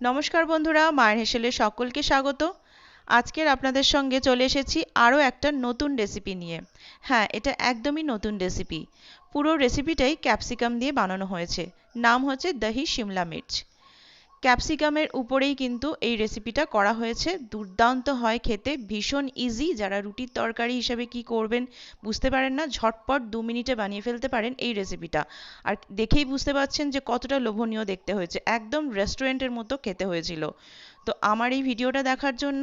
নমস্কার বন্ধুরা, মায়ের হেসেলে সকলকে স্বাগত। আজকের আপনাদের সঙ্গে চলে এসেছি আরও একটা নতুন রেসিপি নিয়ে। হ্যাঁ এটা একদমই নতুন রেসিপি পুরো রেসিপিটাই ক্যাপসিকাম দিয়ে বানানো হয়েছে। নাম হচ্ছে দহি শিমলা মির্চ। ক্যাপসিকামের উপরেই কিন্তু এই রেসিপিটা করা হয়েছে। দুর্দান্ত হয় খেতে, ভীষণ ইজি যারা রুটির তরকারি হিসেবে কি করবেন বুঝতে পারেন না, ঝটপট দু মিনিটে বানিয়ে ফেলতে পারেন এই রেসিপিটা আর দেখেই বুঝতে পারছেন যে কতটা লোভনীয় দেখতে হয়েছে। একদম রেস্টুরেন্টের মতো খেতে হয়েছিল। তো আমার এই ভিডিওটা দেখার জন্য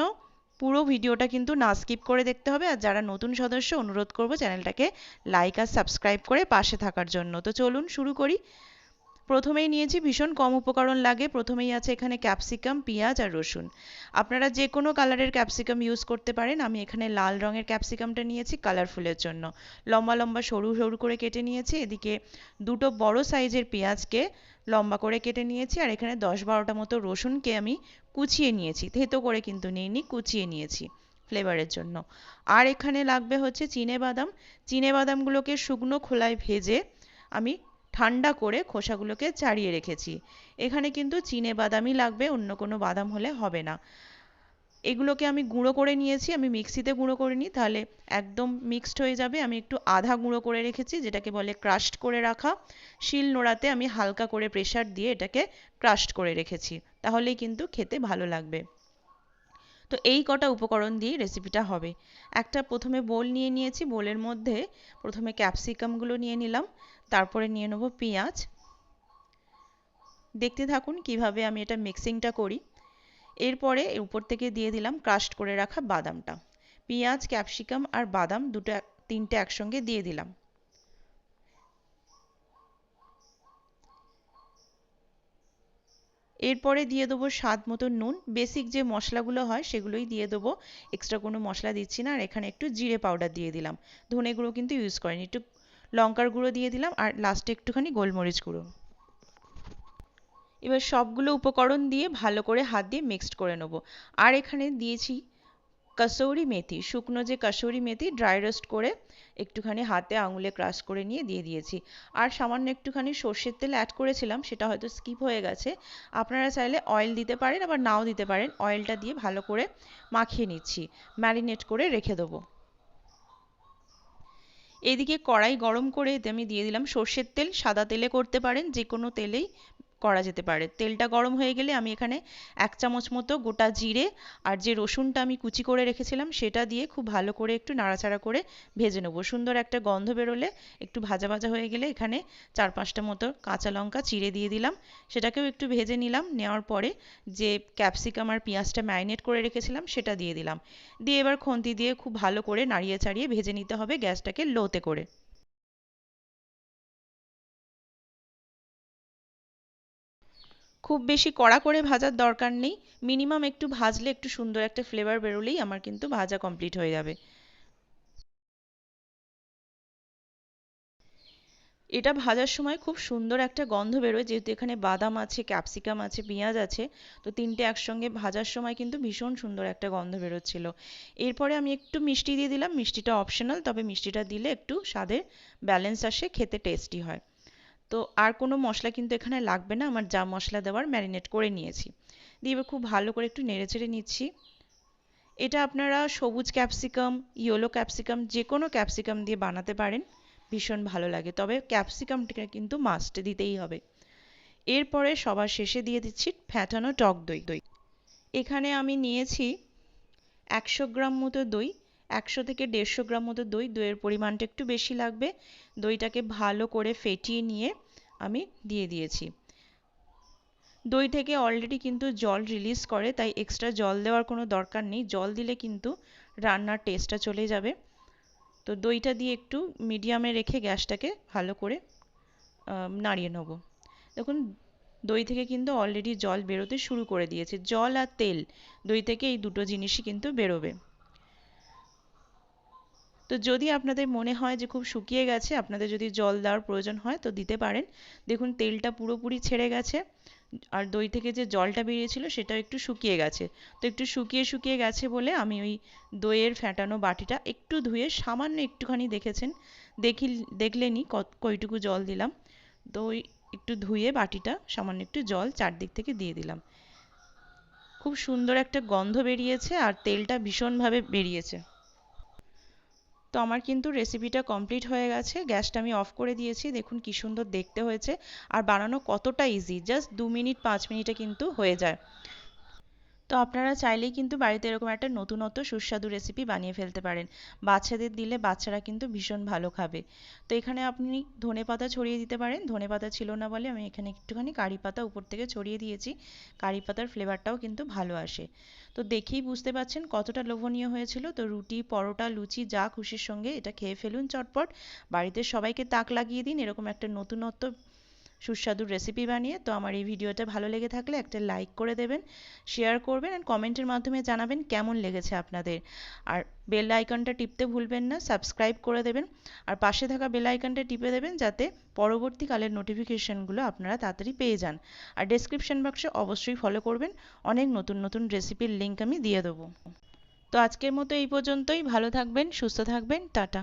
পুরো ভিডিওটা কিন্তু না স্কিপ করে দেখতে হবে। আর যারা নতুন সদস্য, অনুরোধ করব চ্যানেলটাকে লাইক আর সাবস্ক্রাইব করে পাশে থাকার জন্য। তো চলুন শুরু করি। প্রথমেই নিয়েছি, ভীষণ কম উপকরণ লাগে। প্রথমেই আছে এখানে ক্যাপসিকাম, পেঁয়াজ আর রসুন। আপনারা যে কোনো কালারের ক্যাপসিকাম ইউজ করতে পারেন। আমি এখানে লাল রঙের ক্যাপসিকামটা নিয়েছি কালারফুলের জন্য। লম্বা লম্বা সরু সরু করে কেটে নিয়েছি। এদিকে দুটো বড় সাইজের পেঁয়াজকে লম্বা করে কেটে নিয়েছি। আর এখানে দশ বারোটা মতো রসুনকে আমি কুচিয়ে নিয়েছি। থেতো করে কিন্তু নিইনি, কুচিয়ে নিয়েছি ফ্লেভারের জন্য। আর এখানে লাগবে হচ্ছে চিনে বাদাম। চিনে বাদামগুলোকে শুকনো খোলায় ভেজে আমি ঠান্ডা করে খোসাগুলোকে ছাড়িয়ে রেখেছি। এখানে কিন্তু চিনে বাদামই লাগবে, অন্য কোনো বাদাম হলে হবে না। এগুলোকে আমি গুঁড়ো করে নিয়েছি, আমি মিক্সিতে গুঁড়ো করে নিই, তাহলে একদম মিক্সড হয়ে যাবে। আমি একটু আধা গুঁড়ো করে রেখেছি, যেটাকে বলে ক্রাশড করে রাখা। শিল নোড়াতে আমি হালকা করে প্রেশার দিয়ে এটাকে ক্রাশড করে রেখেছি, তাহলেই কিন্তু খেতে ভালো লাগবে। তো এই কটা উপকরণ দিয়ে রেসিপিটা হবে। একটা প্রথমে বোল নিয়ে নিয়েছি, বোলের মধ্যে প্রথমে ক্যাপসিকামগুলো নিয়ে নিলাম। তারপরে নিয়ে নেব পেঁয়াজ। দেখতে থাকুন কীভাবে আমি এটা মিক্সিংটা করি। এরপরে উপর থেকে দিয়ে দিলাম ক্রাস্ট করে রাখা বাদামটা। পেঁয়াজ ক্যাপসিকাম আর বাদাম দুটো তিনটে একসঙ্গে দিয়ে দিলাম। এরপরে দিয়ে দেবো স্বাদ মতো নুন। বেসিক যে মশলাগুলো হয় সেগুলোই দিয়ে দেবো। এক্সট্রা কোনো মশলা দিচ্ছি না আর এখানে একটু জিরে পাউডার দিয়ে দিলাম। ধনে গুঁড়ো কিন্তু ইউজ করিনি। একটু লঙ্কার গুঁড়ো দিয়ে দিলাম আর লাস্টে একটুখানি গোলমরিচ গুঁড়ো। এবার সবগুলো উপকরণ দিয়ে ভালো করে হাত দিয়ে মিক্সড করে নেব। আর এখানে দিয়েছি কাসৌরি মেথি, শুকনো যে কাসৌরি মেথি ড্রাই রোস্ট করে একটুখানি হাতে আঙুলে ক্রাশ করে নিয়ে দিয়ে দিয়েছি। আর সামান্য একটুখানি সর্ষের তেল অ্যাড করেছিলাম, সেটা হয়তো স্কিপ হয়ে গেছে। আপনারা চাইলে অয়েল দিতে পারেন, আবার নাও দিতে পারেন। অয়েলটা দিয়ে ভালো করে মাখিয়ে নিচ্ছি। ম্যারিনেট করে রেখে দেবো। এদিকে কড়াই গরম করে এতে আমি দিয়ে দিলাম সর্ষের তেল, সাদা তেলে করতে পারেন যে কোনো তেলেই করা যেতে পারে। তেলটা গরম হয়ে গেলে আমি এখানে এক চামচ মতো গোটা জিরে আর যে রসুনটা আমি কুচি করে রেখেছিলাম সেটা দিয়ে খুব ভালো করে একটু নাড়াচাড়া করে ভেজে নেব। সুন্দর একটা গন্ধ বেরোলে একটু ভাজা ভাজা হয়ে গেলে এখানে চার পাঁচটা মতো কাঁচা লঙ্কা চিড়ে দিয়ে দিলাম। সেটাকেও একটু ভেজে নিলাম। নেওয়ার পরে যে ক্যাপসিকাম আর পেঁয়াজটা ম্যারিনেট করে রেখেছিলাম সেটা দিয়ে দিলাম। দিয়ে এবার খন্তি দিয়ে খুব ভালো করে নাড়িয়ে চাড়িয়ে ভেজে নিতে হবে গ্যাসটাকে লোতে করে। খুব বেশি কড়া করে ভাজার দরকার নেই। মিনিমাম একটু ভাজলে একটু সুন্দর একটা ফ্লেভার বেরোলেই আমার কিন্তু ভাজা কমপ্লিট হয়ে যাবে। এটা ভাজার সময় খুব সুন্দর একটা গন্ধ বেরোয়, যেহেতু এখানে বাদাম আছে ক্যাপসিকাম আছে, পেঁয়াজ আছে, তো তিনটে একসঙ্গে ভাজার সময় কিন্তু ভীষণ সুন্দর একটা গন্ধ বেরোচ্ছিল। এরপরে আমি একটু মিষ্টি দিয়ে দিলাম, মিষ্টিটা অপশনাল তবে মিষ্টিটা দিলে একটু স্বাদের ব্যালেন্স আসে, খেতে টেস্টি হয়। তো আর কোনো মশলা কিন্তু এখানে লাগবে না। আমার যা মশলা দেওয়ার ম্যারিনেট করে নিয়েছি। দিয়ে এবার খুব ভালো করে একটু নেড়ে চেড়ে নিচ্ছি। এটা আপনারা সবুজ ক্যাপসিকাম ইয়েলো ক্যাপসিকাম যে কোনো ক্যাপসিকাম দিয়ে বানাতে পারেন। ভীষণ ভালো লাগে। তবে ক্যাপসিকামটা কিন্তু মাস্ট দিতেই হবে। এরপরে সবার শেষে দিয়ে দিচ্ছি ফ্যাটানো টক দই। দই। এখানে আমি নিয়েছি একশো গ্রাম মতো দই। একশো থেকে দেড়শো গ্রাম মতো দই, দইয়ের পরিমাণটা একটু বেশি লাগবে। দইটাকে ভালো করে ফেটিয়ে নিয়ে আমি দিয়ে দিয়েছি। দই থেকে অলরেডি কিন্তু জল রিলিজ করে, তাই এক্সট্রা জল দেওয়ার কোনো দরকার নেই। জল দিলে কিন্তু রান্নার টেস্টটা চলে যাবে। তো দইটা দিয়ে একটু মিডিয়ামে রেখে গ্যাসটাকে ভালো করে নাড়িয়ে নেব। দেখুন, দই থেকে কিন্তু অলরেডি জল বেরোতে শুরু করে দিয়েছে। জল আর তেল, দই থেকে এই দুটো জিনিসই কিন্তু বেরোবে। তো যদি আপনাদের মনে হয় যে খুব শুকিয়ে গেছে, আপনাদের যদি জল দেওয়ার প্রয়োজন হয়, তো দিতে পারেন। দেখুন, তেলটা পুরোপুরি ছেড়ে গেছে, আর দই থেকে যে জলটা বেরিয়েছিল, সেটাও একটু শুকিয়ে গেছে। তো একটু শুকিয়ে শুকিয়ে গেছে বলে আমি ওই দইয়ের ফ্যাটানো বাটিটা একটু ধুয়ে সামান্য একটুখানি দেখেছেন, দেখি, দেখলেনি কইটুকু জল দিলাম। দই একটু ধুয়ে বাটিটা সামান্য একটু জল চারদিক থেকে দিয়ে দিলাম। খুব সুন্দর একটা গন্ধ বেরিয়েছে, আর তেলটা ভীষণভাবে বেরিয়েছে। তো আমার কিন্তু রেসিপিটা কমপ্লিট হয়ে গেছে। গ্যাসটা আমি অফ করে দিয়েছি। দেখুন কি সুন্দর দেখতে হয়েছে। আর বানানো কতটা ইজি জাস্ট দু মিনিট পাঁচ মিনিটে কিন্তু হয়ে যায়। তো আপনারা চাইলেই কিন্তু বাড়িতে এরকম একটা নতুনত্ব সুস্বাদু রেসিপি বানিয়ে ফেলতে পারেন। বাচ্চাদের দিলে বাচ্চারা কিন্তু ভীষণ ভালো খাবে। তো এখানে আপনি ধনে পাতা ছড়িয়ে দিতে পারেন। ধনে পাতা ছিল না বলে আমি এখানে একটুখানি কারি পাতা উপর থেকে ছড়িয়ে দিয়েছি। কারি পাতার ফ্লেভারটাও কিন্তু ভালো আসে। তো দেখেই বুঝতে পারছেন কতটা লোভনীয় হয়েছিল। তো রুটি, পরোটা, লুচি, যা খুশির সঙ্গে এটা খেয়ে ফেলুন চটপট। বাড়িতে সবাইকে তাক লাগিয়ে দিন। এরকম একটা নতুনত্ব সুস্বাদু রেসিপি বানিয়ে, তো আমার এই ভিডিওটা ভালো লেগে থাকলে একটা লাইক করে দেবেন শেয়ার করবেন আর কমেন্টের মাধ্যমে জানাবেন কেমন লেগেছে আপনাদের। আর বেল আইকনটা টিপতে ভুলবেন না সাবস্ক্রাইব করে দেবেন, আর পাশে থাকা বেল আইকনটা টিপে দেবেন যাতে পরবর্তীকালের নোটিফিকেশানগুলো আপনারা তাড়াতাড়ি পেয়ে যান। আর ডেসক্রিপশন বক্সে অবশ্যই ফলো করবেন, অনেক নতুন নতুন রেসিপির লিঙ্ক আমি দিয়ে দেবো। তো আজকের মতো এই পর্যন্তই, ভালো থাকবেন, সুস্থ থাকবেন, টাটা।